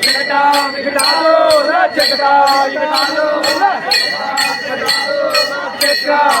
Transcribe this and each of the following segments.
Check it out, check it out, check it out. Hey!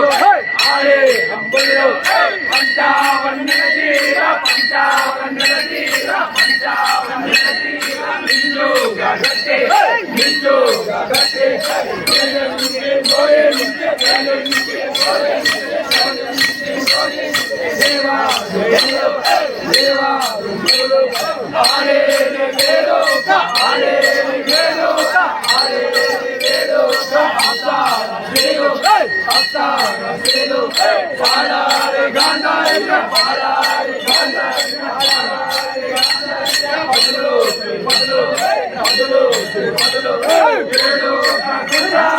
దేవా దేవా Hey!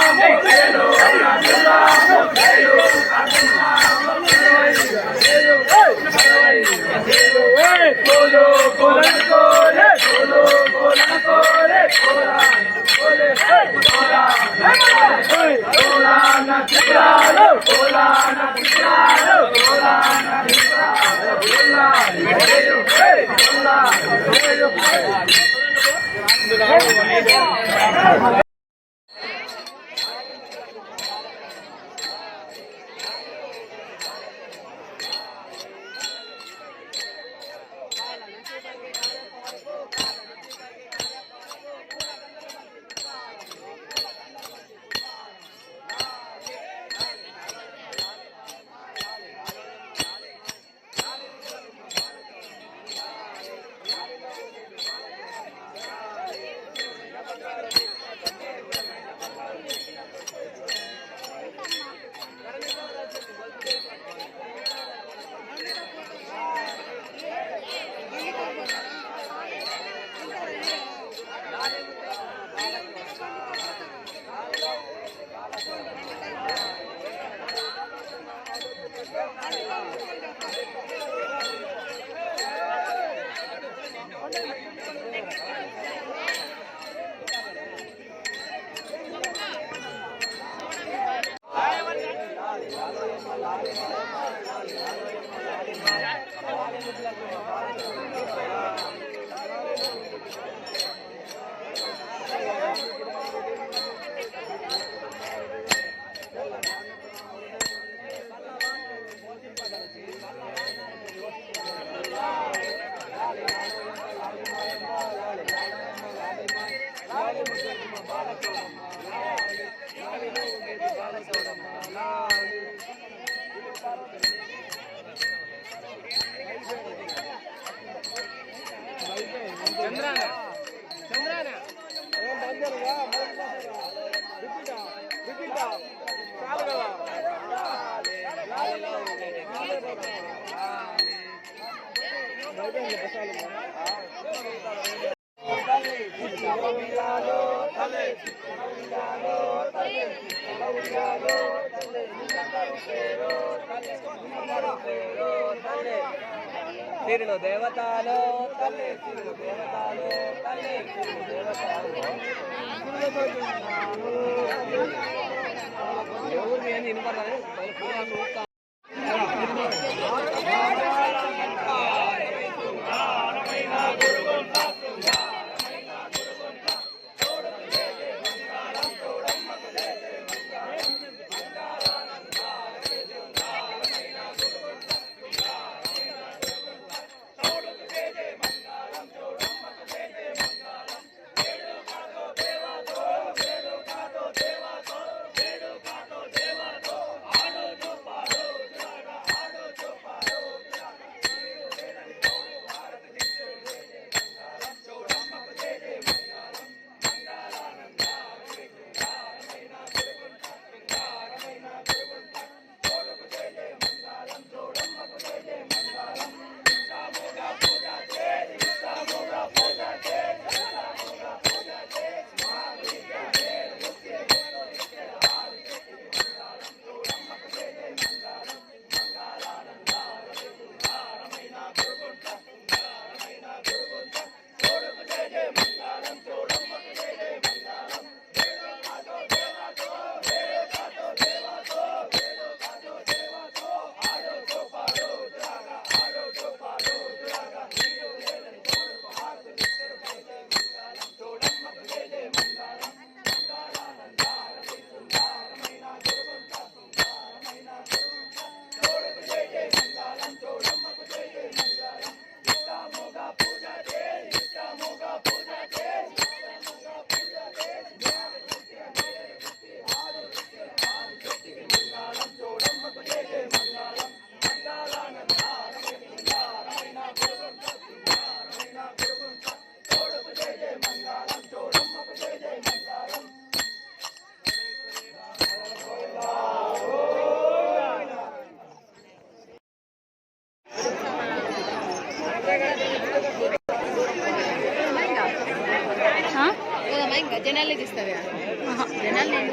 సిరులు దేవతలు తల్లి సిరులు దేవతలు తల్లి సిరులు ఎవరు నేను వినపడాలి